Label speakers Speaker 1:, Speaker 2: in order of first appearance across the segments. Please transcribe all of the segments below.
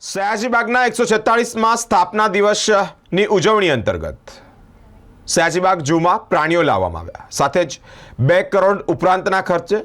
Speaker 1: સયાજીબાગના એકસો છેતાળીસમાં સ્થાપના દિવસની ઉજવણી અંતર્ગત સયાજીબાગ ઝૂમાં પ્રાણીઓ લાવવામાં આવ્યા. સાથે જ બે કરોડ ઉપરાંતના ખર્ચે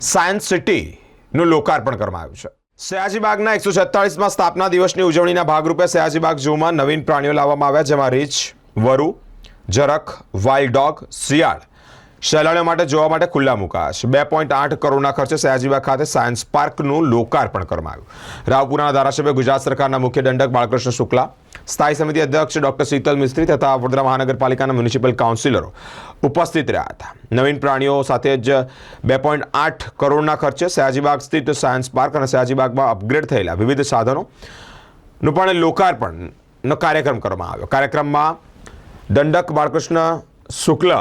Speaker 1: સાયન્સ સિટીનું લોકાર્પણ કરવામાં આવ્યું છે. સયાજીબાગના એકસો છેતાળીસમાં સ્થાપના દિવસની ઉજવણીના ભાગરૂપે સયાજીબાગ ઝૂમાં નવીન પ્રાણીઓ લાવવામાં આવ્યા, જેમાં રીછ, વરુ, જરખ વાઇલ્ડ ડોગ, શિયાળ સહેલાણીઓ માટે જોવા માટે ખુલ્લા મુકાશ. બે પોઈન્ટ આઠ કરોડના ખર્ચે સયાજીબાગ ખાતે સાયન્સ પાર્કનું લોકાર્પણ કરવામાં આવ્યું. રાવપુરાના ધારાસભ્ય ગુજરાત સરકારના મુખ્ય દંડક બાળકૃષ્ણ શુક્લા, સ્થાયી સમિતિ અધ્યક્ષ ડોક્ટર શીતલ મિસ્ત્રી તથા વડોદરા મહાનગરપાલિકાના મ્યુનિસિપલ કાઉન્સિલરો ઉપસ્થિત રહ્યા હતા. નવીન પ્રાણીઓ સાથે જ બે પોઈન્ટ આઠ કરોડના ખર્ચે સયાજીબાગ સ્થિત સાયન્સ પાર્ક અને સયાજીબાગમાં અપગ્રેડ થયેલા વિવિધ સાધનોનું પણ લોકાર્પણનો કાર્યક્રમ કરવામાં આવ્યો. કાર્યક્રમમાં દંડક બાળકૃષ્ણ શુક્લ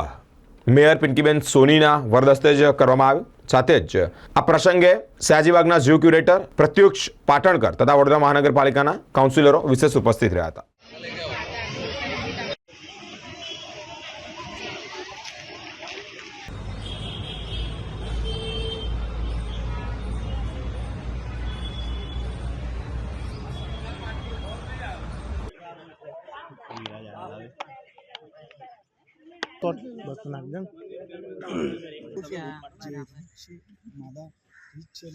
Speaker 1: મેયર પિંકીબેન સોનીના વરદસ્તે જ કરવામાં આવ્યું. સાથે જ આ પ્રસંગે સયાજીબાગના ઝ્યુ ક્યુરેટર પ્રત્યુક્ષ પાટણકર તથા વડોદરા મહાનગરપાલિકાના કાઉન્સિલરો વિશેષ ઉપસ્થિત રહ્યા હતા.
Speaker 2: તો બસ નાખ દે ને.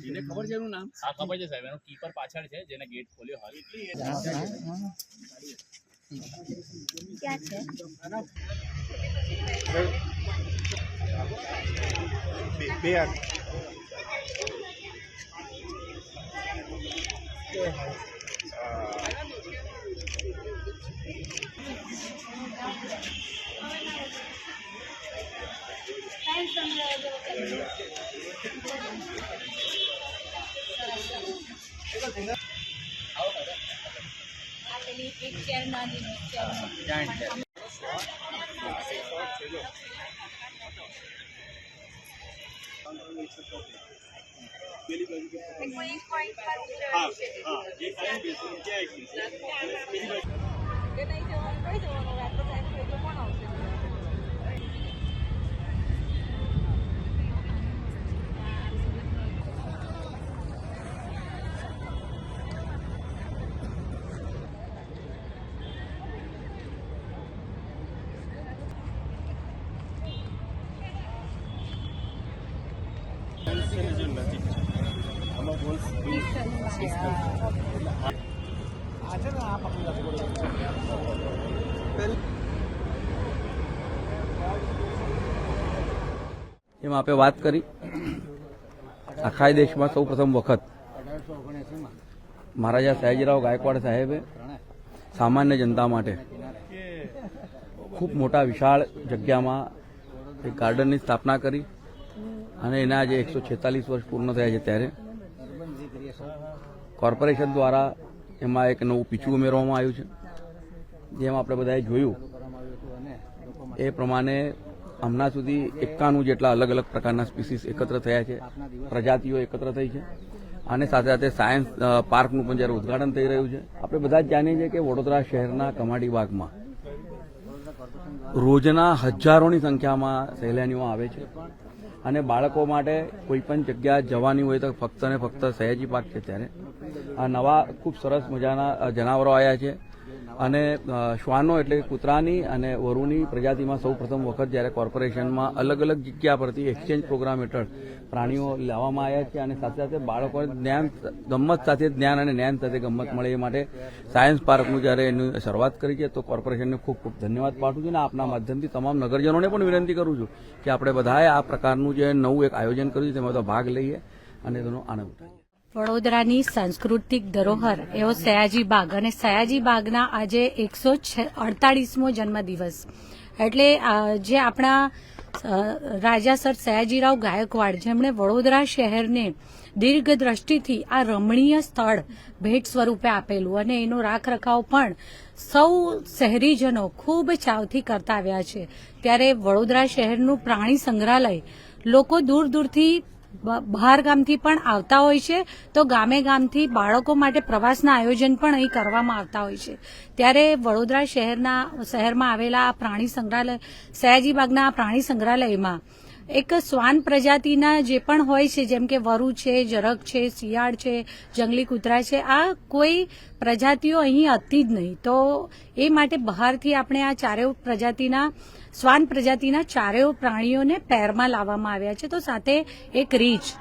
Speaker 3: એને ખબર છે એનું નામ હા ખબર છે સાહેબ એનો કીપર પાછળ છે જેને ગેટ ખોલ્યો હોય
Speaker 4: ક્યાં છે
Speaker 2: બે- બે હાથ.
Speaker 4: આ પેલી એક ચેર નાની એક ચેર નાની. કે નહીં જવાનું કઈ જવાનું રાત્રે સાહેબ થઈ તો કોણ આવશે
Speaker 5: એમાં આપણે વાત કરી. આખા દેશમાં સૌ પ્રથમ વખત મહારાજા સયાજીરાવ ગાયકવાડ સાહેબે સામાન્ય જનતા માટે ખૂબ મોટા વિશાળ જગ્યામાં એક ગાર્ડનની સ્થાપના કરી અને એના આજે એકસો છેતાલીસ વર્ષ પૂર્ણ થયા છે ત્યારે કોર્પોરેશન દ્વારા એમાં એક નવું પીછું ઉમેરવામાં આવ્યું છે. જેમ આપણે બધાએ જોયું, એ પ્રમાણે હમણાં સુધી એકાણું જેટલા અલગ અલગ પ્રકારના સ્પીસીસ એકત્ર થયા છે. પ્રજાતિઓ એકત્ર થઈ છે. અને સાથે સાથે સાયન્સ પાર્કનું પણ જ્યારે ઉદ્ઘાટન થઈ રહ્યું છે. આપણે બધા જ જાણીએ છીએ કે વડોદરા શહેરના કમાડી બાગમાં રોજના હજારોની સંખ્યામાં સહેલાણીઓ આવે છે. અને બાળકો માટે કોઈ પણ જગ્યા જવાની હોય તો ફક્ત ને ફક્ત સયાજી પાર્ક છે ત્યારે. આ નવા ખૂબ સરસ મજાના જનાવરો આવ્યા છે. અને શ્વાનો એટલે કૂતરાની અને વરુની પ્રજાતિમાં સૌ પ્રથમ વખત જ્યારે કોર્પોરેશનમાં અલગ અલગ જગ્યા પરથી એક્સચેન્જ પ્રોગ્રામ હેઠળ પ્રાણીઓ લાવવામાં આવ્યા છે અને સાથે સાથે બાળકોને જ્ઞાન ગમત સાથે જ્ઞાન અને જ્ઞાન સાથે ગમત મળે એ માટે સાયન્સ પાર્કનું જ્યારે એની શરૂઆત કરી છે, તો કોર્પોરેશનને ખૂબ ખૂબ ધન્યવાદ પાઠવું છું અને આપના માધ્યમથી તમામ નગરજનોને પણ વિનંતી કરું છું કે આપણે બધાએ આ પ્રકારનું જે નવું એક આયોજન કર્યું છે, તેમાં તો ભાગ લઈએ અને તેનો આનંદ ઉઠાવીએ.
Speaker 6: વડોદરાની સાંસ્કૃતિક ધરોહર, એવો સયાજી બાગ. અને સયાજી બાગના આજે એકસો અડતાળીસમો જન્મદિવસ. એટલે જે આપણા રાજા સર સયાજીરાવ ગાયકવાડ, જેમણે વડોદરા શહેરને દીર્ઘ દ્રષ્ટિથી આ રમણીય સ્થળ ભેટ સ્વરૂપે આપેલું અને એનો રાખ રખાવ પણ સૌ શહેરીજનો ખૂબ ચાવથી કરતા આવ્યા છે. ત્યારે વડોદરા શહેરનું પ્રાણી સંગ્રહાલય લોકો દૂર દૂરથી બહાર ગામથી પણ આવતા હોય છે, તો ગામે ગામથી બાળકો માટે પ્રવાસના આયોજન પણ અહીં કરવામાં આવતા હોય છે. ત્યારે વડોદરા શહેરના, શહેરમાં આવેલા પ્રાણી સંગ્રહાલય, સયાજીબાગના પ્રાણી સંગ્રહાલયમાં એક શ્વાન પ્રજાતિના જે પણ હોય છે, જેમ કે વરુ છે, જરગ છે, શિયાળ છે, જંગલી કૂતરા છે, આ કોઈ પ્રજાતિઓ અહીં હતી જ નહીં. તો એ માટે બહારથી આપણે આ ચારેય પ્રજાતિના શ્વાન પ્રજાતિના ચારેય પ્રાણીઓને પેરમાં લાવવામાં આવ્યા છે. તો સાથે એક રીંછ,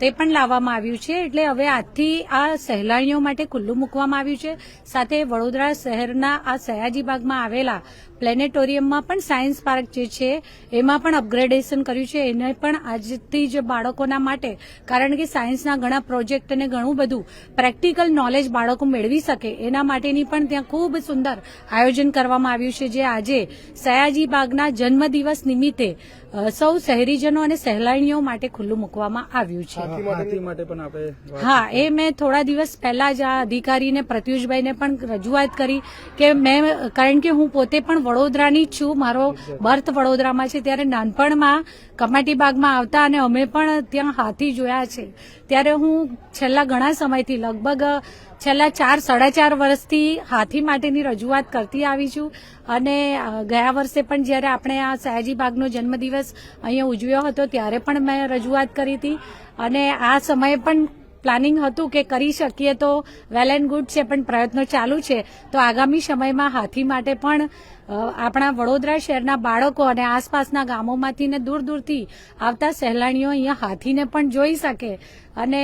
Speaker 6: તે પણ લાવવામાં આવ્યું છે. એટલે હવે આજથી આ સહેલાણીઓ માટે ખુલ્લું મૂકવામાં આવ્યું છે. સાથે વડોદરા શહેરના આ સયાજી બાગમાં આવેલા પ્લેનેટોરિયમમાં પણ સાયન્સ પાર્ક જે છે એમાં પણ અપગ્રેડેશન કર્યું છે. એને પણ આજથી જ બાળકોના માટે કારણ કે સાયન્સના ઘણા પ્રોજેક્ટ અને ઘણું બધું પ્રેક્ટિકલ નોલેજ બાળકો મેળવી શકે એના માટેની પણ ત્યાં ખૂબ સુંદર આયોજન કરવામાં આવ્યું છે. જે આજે સયાજી બાગના જન્મદિવસ નિમિત્તે સૌ શહેરીજનો અને સહેલાણીઓ માટે ખુલ્લું મૂકવામાં આવ્યું છે. હા એ મેં થોડા દિવસ પહેલા જ આ અધિકારીને પ્રત્યુષભાઈને પણ રજૂઆત કરી કે મેં કારણ કે હું પોતે પણ વડોદરાની છું. મારો બર્થ વડોદરામાં છે. ત્યારે નાનપણમાં કમાટી બાગમાં આવતા અને અમે પણ ત્યાં હાથી જોયા છે. ત્યારે હું છેલ્લા ઘણા સમયથી લગભગ છેલ્લા ચાર, સાડા ચાર વર્ષથી હાથી માટેની રજૂઆત કરતી આવી છું. અને ગયા વર્ષે પણ જ્યારે આપણે આ સયાજી બાગનો જન્મદિવસ અહીંયા ઉજવ્યો હતો, ત્યારે પણ મેં રજૂઆત કરી હતી. અને આ સમયે પણ પ્લાનિંગ હતું કે કરી શકીએ તો વેલ એન્ડ ગુડ છે, પણ પ્રયત્નો ચાલુ છે. તો આગામી સમયમાં હાથી માટે પણ આપણા વડોદરા શહેરના બાળકો અને આસપાસના ગામોમાંથી ને દૂર દૂરથી આવતા સહેલાણીઓ અહીંયા હાથીને પણ જોઈ શકે અને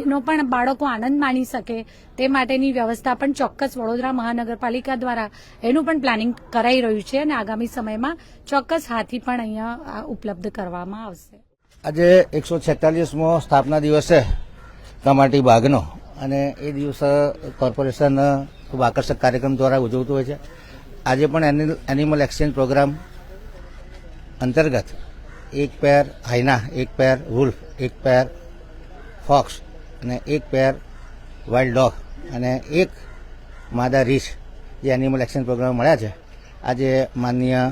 Speaker 6: એનો પણ બાળકો આનંદ માણી શકે. તે માટેની વ્યવસ્થા પણ ચોક્કસ વડોદરા મહાનગરપાલિકા દ્વારા એનું પણ પ્લાનિંગ કરાઈ રહ્યું છે અને આગામી સમયમાં ચોક્કસ હાથી પણ અહીંયા ઉપલબ્ધ કરવામાં આવશે.
Speaker 7: આજે એકસો છેતાલીસમો સ્થાપના દિવસ કમાટી બાગનો અને એ દિવસ કોર્પોરેશન ખૂબ આકર્ષક કાર્યક્રમ દ્વારા ઉજવતું હોય છે. આજે પણ એનિ- એનિમલ એક્સચેન્જ પ્રોગ્રામ અંતર્ગત એક પેર હાઈના એક પેર વુલ્ફ એક પેર ફોક્સ અને એક પેર વાઇલ્ડ ડોગ અને એક માદા રીછ જે એનિમલ એક્સચેન્જ પ્રોગ્રામ મળ્યા છે. આજે માનનીય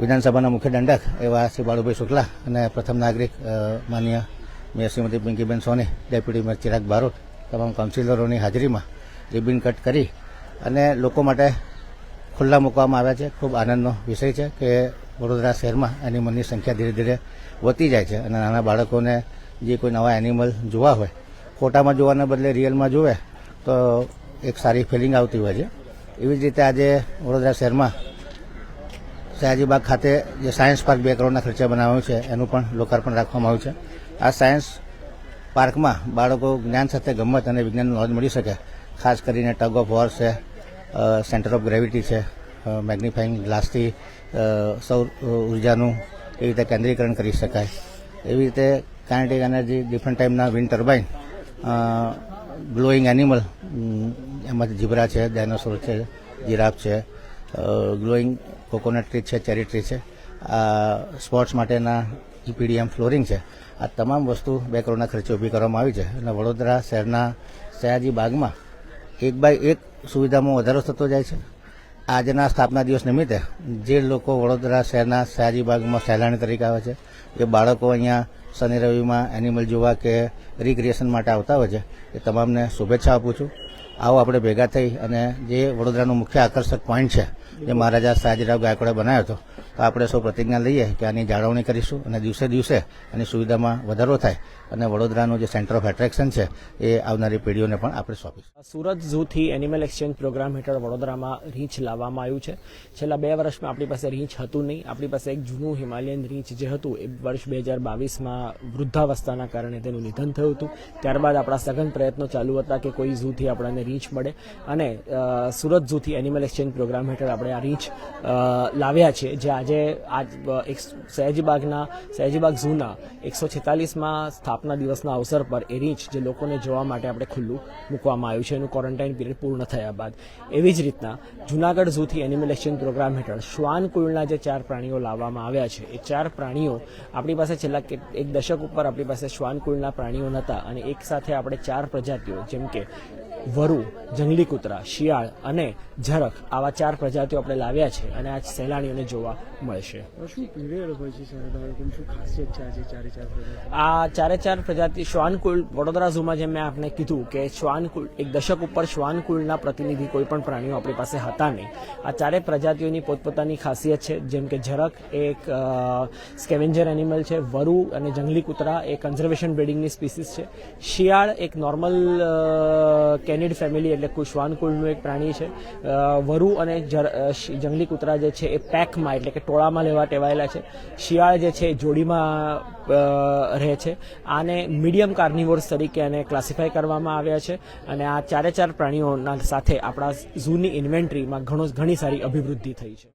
Speaker 7: વિધાનસભાના મુખ્ય દંડક એવા શ્રી બાળુભાઈ શુક્લા અને પ્રથમ નાગરિક અ, mayor Shrimati Pinkiben Soni, deputy mayor Chirag Barot, તમામ કાઉન્સિલરોની હાજરીમાં રિબિન કટ કરી અને લોકો માટે ખુલ્લા મૂકવામાં આવ્યા છે. ખૂબ આનંદનો વિષય છે કે વડોદરા શહેરમાં એનિમલની સંખ્યા ધીરે ધીરે વધતી જાય છે અને નાના બાળકોને જે કોઈ નવા એનિમલ જોવા હોય, ફોટામાં જોવાના બદલે રિયલમાં જોવે, તો એક સારી ફિલિંગ આવતી હોય છે. એવી જ રીતે આજે વડોદરા શહેરમાં સયાજીબાગ ખાતે જે સાયન્સ પાર્ક બે કરોડના ખર્ચે બનાવ્યું છે, એનું પણ લોકાર્પણ રાખવામાં આવ્યું છે. આ સાયન્સ પાર્કમાં બાળકો જ્ઞાન સાથે ગમત અને વિજ્ઞાનનું નોલેજ મળી શકે. ખાસ કરીને ટગ ઓફ વોર છે સેન્ટર ઓફ ગ્રેવિટી છે મેગ્નિફાઇંગ ગ્લાસથી સૌર ઉર્જાનું એવી રીતે કેન્દ્રીકરણ કરી શકાય. એવી રીતે કાઇનેટિક એનર્જી, ડિફરન્ટ ટાઈપના વિન્ડ ટર્બાઇન ગ્લોઈંગ એનિમલ એમાંથી જીબ્રા છે, ડાયનોસોર છે, જીરાફ છે ગ્લોઈંગ કોકોનટ ટ્રી છે, ચેરી ટ્રી છે. સ્પોર્ટ્સ માટેના ઇપીડીએમ ફ્લોરિંગ છે. આ તમામ વસ્તુ બે કરોડના ખર્ચે ઊભી કરવામાં આવી છે અને વડોદરા શહેરના સયાજી બાગમાં એક બાય એક સુવિધામાં વધારો થતો જાય છે. આજના સ્થાપના દિવસ નિમિત્તે જે લોકો વડોદરા શહેરના સયાજી બાગમાં સહેલાણી તરીકે આવે છે, એ બાળકો અહીંયા શનિ રવિમાં એનિમલ જોવા કે રિક્રિએશન માટે આવતા હોય છે એ તમામને શુભેચ્છા આપું છું. આવો આપણે ભેગા થઈ અને જે વડોદરાનું મુખ્ય આકર્ષક પોઈન્ટ છે, જે મહારાજા સાજીરાવ ગાયકવાડે બનાવ્યો હતો, તો આપણે સૌ પ્રતિજ્ઞા લઈએ કે આની જાળવણી કરીશું અને દિવસે દિવસે આની સુવિધામાં વધારો થાય અને વડોદરાનું જે સેન્ટર ઓફ એટ્રેક્શન છે, એ આવનારી પેઢીઓને પણ આપણે સોંપીશું.
Speaker 8: સુરત ઝૂથી એનિમલ એક્સચેન્જ પ્રોગ્રામ હેઠળ વડોદરામાં રીંછ લાવવામાં આવ્યું છે. છેલ્લા બે વર્ષમાં આપણી પાસે રીંછ હતું નહીં, આપણી પાસે એક જૂનું હિમાલયન રીંછ જે હતું, એ વર્ષ બે હજાર બાવીસમાં વૃદ્ધાવસ્થાના કારણે તેનું નિધન થયું હતું. ત્યારબાદ આપણા સઘન પ્રયત્નો ચાલુ હતા કે કોઈ ઝૂથી આપણને રીંચ મળે. અને સુરત ઝૂથી એનિમલ એક્સચેન્જ પ્રોગ્રામ હેઠળ આપણે આ રીંચ લાવ્યા છે. જે આજે આજ એક સયાજીબાગના સયાજીબાગ ઝૂના એકસો છેતાલીસમાં સ્થાપના દિવસના અવસર પર એ રીંચ જે લોકોને જોવા માટે આપણે ખુલ્લું મૂકવામાં આવ્યું છે. એનું ક્વોરન્ટાઇન પીરિયડ પૂર્ણ થયા બાદ. એવી જ રીતના જુનાગઢ ઝૂથી એનિમલ એક્સચેન્જ પ્રોગ્રામ હેઠળ શ્વાન કુળના જે ચાર પ્રાણીઓ લાવવામાં આવ્યા છે, એ ચાર પ્રાણીઓ આપણી પાસે છેલ્લા એક દશક ઉપર આપણી પાસે શ્વાન કુળના પ્રાણીઓ નહોતા અને એક સાથે આપણે ચાર પ્રજાતિઓ જેમ કે વરુ જંગલી કૂતરા શિયાળ અને ઝરખ આવા ચાર પ્રજાતિઓ આપણે લાવ્યા છે અને આ સહેલાણીઓને જોવા મળશે.
Speaker 2: શું પીરિયડ હોય છે શું ખાસિયત છે આજે ચારે ચાર
Speaker 8: આ ચારે ચાર પ્રજાતિ શ્વાનકુળ વડોદરા ઝૂમાં જેમ મેં આપને કીધું કે શ્વાનકુળ એક દશક ઉપર શ્વાનકુળના પ્રતિનિધિ કોઈ પણ પ્રાણીઓ આપણી પાસે હતા નહીં. આ ચારે પ્રજાતિઓની પોતપોતાની ખાસિયત છે જેમ કે ઝરક એક સ્કેવેન્જર એનિમલ છે વરુ અને જંગલી કૂતરા એ કન્ઝર્વેશન બ્રિડિંગની સ્પીસીસ છે. શિયાળ એક નોર્મલ કેનિડ ફેમિલી એટલે કુશવાન કુળનું એક પ્રાણી છે. વરુ અને જંગલી કૂતરા જે છે એ પેકમાં એટલે કે ટોળામાં લેવા ટેવાયેલા છે. શિયાળ જે છે જોડીમાં રહે છે. આને મીડિયમ કાર્નિવોર્સ તરીકે એને ક્લાસિફાય કરવામાં આવ્યા છે અને આ ચારે ચાર પ્રાણીઓના સાથે આપણા ઝૂની ઇન્વેન્ટરીમાં ઘણો, ઘણી સારી અભિવૃદ્ધિ થઈ છે.